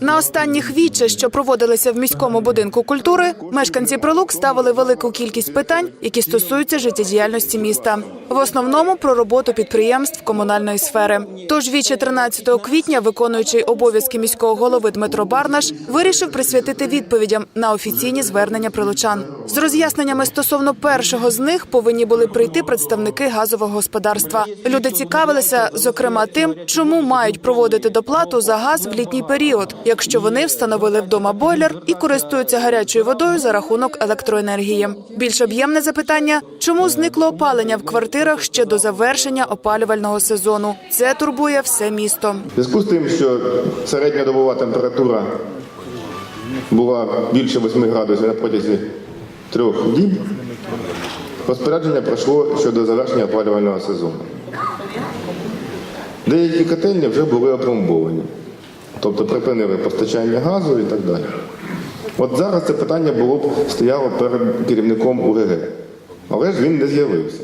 На останніх віче, що проводилися в міському будинку культури, мешканці Прилук ставили велику кількість питань, які стосуються життєдіяльності міста. В основному про роботу підприємств комунальної сфери. Тож віче 13 квітня, виконуючий обов'язки міського голови Дмитро Барнаш, вирішив присвятити відповідям на офіційні звернення прилучан. З роз'ясненнями стосовно першого з них повинні були прийти представники газового господарства. Люди цікавилися, зокрема, тим, чому мають проводити доплату за газ в літній період, якщо вони встановили вдома бойлер і користуються гарячою водою за рахунок електроенергії. Більш об'ємне запитання: чому зникло опалення в квартирах ще до завершення опалювального сезону? Це турбує все місто. Зв'язку з тим, що середньодобова температура була більше 8 градусів на протязі трьох діб, розпорядження пройшло щодо завершення опалювального сезону. Деякі котельні вже були опломбовані, тобто припинили постачання газу і так далі. От зараз це питання було б стояло перед керівником УГГ, але ж він не з'явився.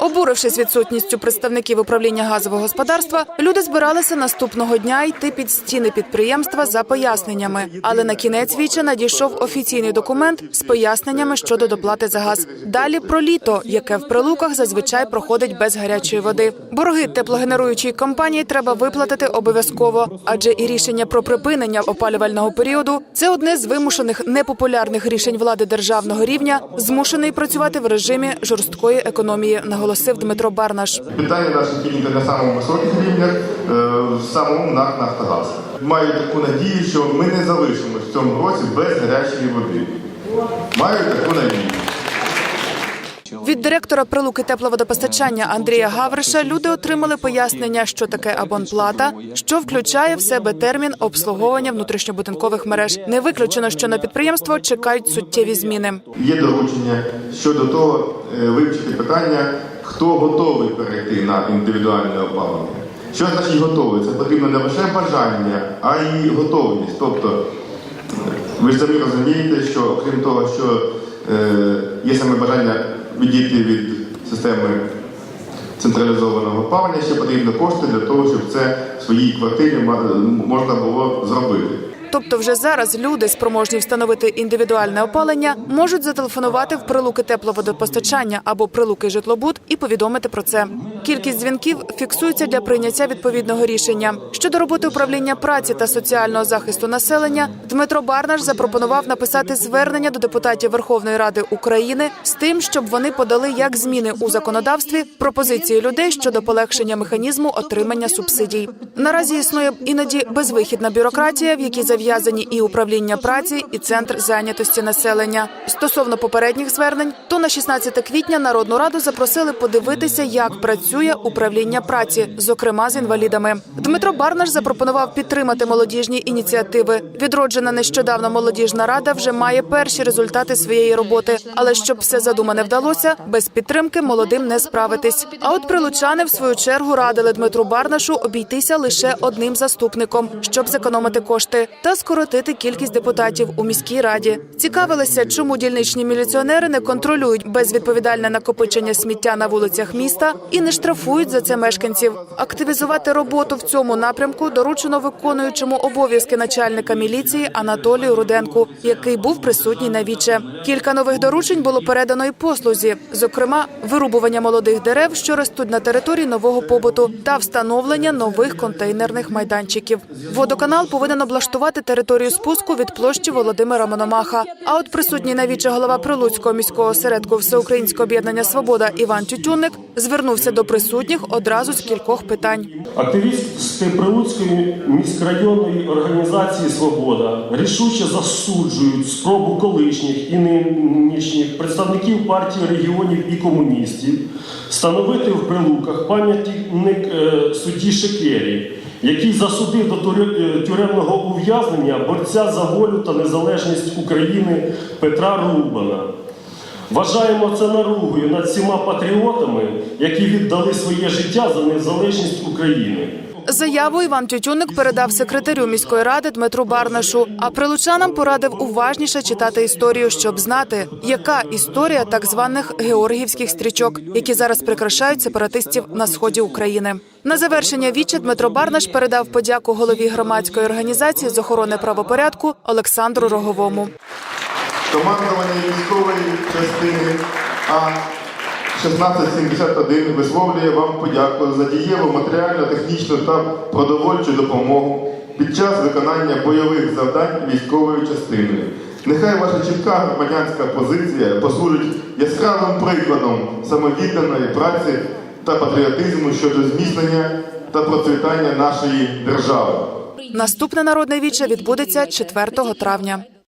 Обурившись відсутністю представників управління газового господарства, люди збиралися наступного дня йти під стіни підприємства за поясненнями. Але на кінець віча надійшов офіційний документ з поясненнями щодо доплати за газ. Далі про літо, яке в прилуках зазвичай проходить без гарячої води. Борги теплогенеруючої компанії треба виплатити обов'язково, адже і рішення про припинення опалювального періоду це одне з вимушених непопулярних рішень влади державного рівня, змушений працювати в режимі жорсткої економії, наголосив Дмитро Барнаш. Питання наші підняті на самому високих рівнях е, в самому НАК «Нафтогаз». Маю таку надію, що ми не залишимося в цьому році без гарячої води. Маю таку надію. Від директора прилуки тепловодопостачання Андрія Гавриша люди отримали пояснення, що таке абонплата, що включає в себе термін обслуговування внутрішньобудинкових мереж. Не виключено, що на підприємство чекають суттєві зміни. Є доручення щодо того е, вивчити питання, хто готовий перейти на індивідуальне опалення. Що значить готовий? Це потрібно не лише бажання, а й готовність. Тобто, ви ж самі розумієте, що окрім того, що е, є саме бажання відійти від системи централізованого опалення, ще потрібно кошти для того, щоб це в своїй квартирі можна було зробити. Тобто, вже зараз люди, спроможні встановити індивідуальне опалення, можуть зателефонувати в прилуки тепловодопостачання або прилуки житлобуд і повідомити про це. Кількість дзвінків фіксується для прийняття відповідного рішення. Щодо роботи управління праці та соціального захисту населення, Дмитро Барнаш запропонував написати звернення до депутатів Верховної Ради України з тим, щоб вони подали як зміни у законодавстві пропозиції людей щодо полегшення механізму отримання субсидій. Наразі існує іноді безвихідна бюрократія, в якій зав'язані і управління праці, і центр зайнятості населення. Стосовно попередніх звернень, то на 16 квітня Народну раду запросили подивитися, як працює управління праці, зокрема з інвалідами. Дмитро Барнаш запропонував підтримати молодіжні ініціативи. Відроджена нещодавно молодіжна рада вже має перші результати своєї роботи. Але щоб все задумане вдалося, без підтримки молодим не справитись. А от прилучани в свою чергу радили Дмитру Барнашу обійтися лише одним заступником, щоб зекономити кошти та скоротити кількість депутатів у міській раді. Цікавилися, чому дільничні міліціонери не контролюють безвідповідальне накопичення сміття на вулицях міста і не штрафують за це мешканців. Активізувати роботу в цьому напрямку доручено виконуючому обов'язки начальника міліції Анатолію Руденку, який був присутній на віче. Кілька нових доручень було передано і послузі, зокрема, вирубування молодих дерев, що ростуть на території нового побуту, та встановлення нових контейнерних майданчиків. Водоканал повинен облаштувати територію спуску від площі Володимира Мономаха. А от присутній на віче голова Прилуцького міського осередку Всеукраїнського об'єднання Свобода Іван Тютюнник звернувся до присутніх одразу з кількох питань. Активісти Прилуцької міськрайонної організації Свобода рішуче засуджують спробу колишніх і нинішніх представників партії регіонів і комуністів встановити в Прилуках пам'ятник е, судді Шекері, який засудив до е, тюремного ув'язнення борця за волю та незалежність України Петра Рубана. Вважаємо це наругою над всіма патріотами, які віддали своє життя за незалежність України. Заяву Іван Тютюник передав секретарю міської ради Дмитру Барнашу. А прилучанам порадив уважніше читати історію, щоб знати, яка історія так званих георгіївських стрічок, які зараз прикрашають сепаратистів на сході України. На завершення віча Дмитро Барнаш передав подяку голові громадської організації з охорони правопорядку Олександру Роговому. Командування військової частини А 1671 висловлює вам подяку за дієву матеріальну, технічну та продовольчу допомогу під час виконання бойових завдань військовою частиною. Нехай ваша чітка громадянська позиція послужить яскравим прикладом самовідданої праці та патріотизму щодо зміцнення та процвітання нашої держави. Наступне народне віче відбудеться 4 травня.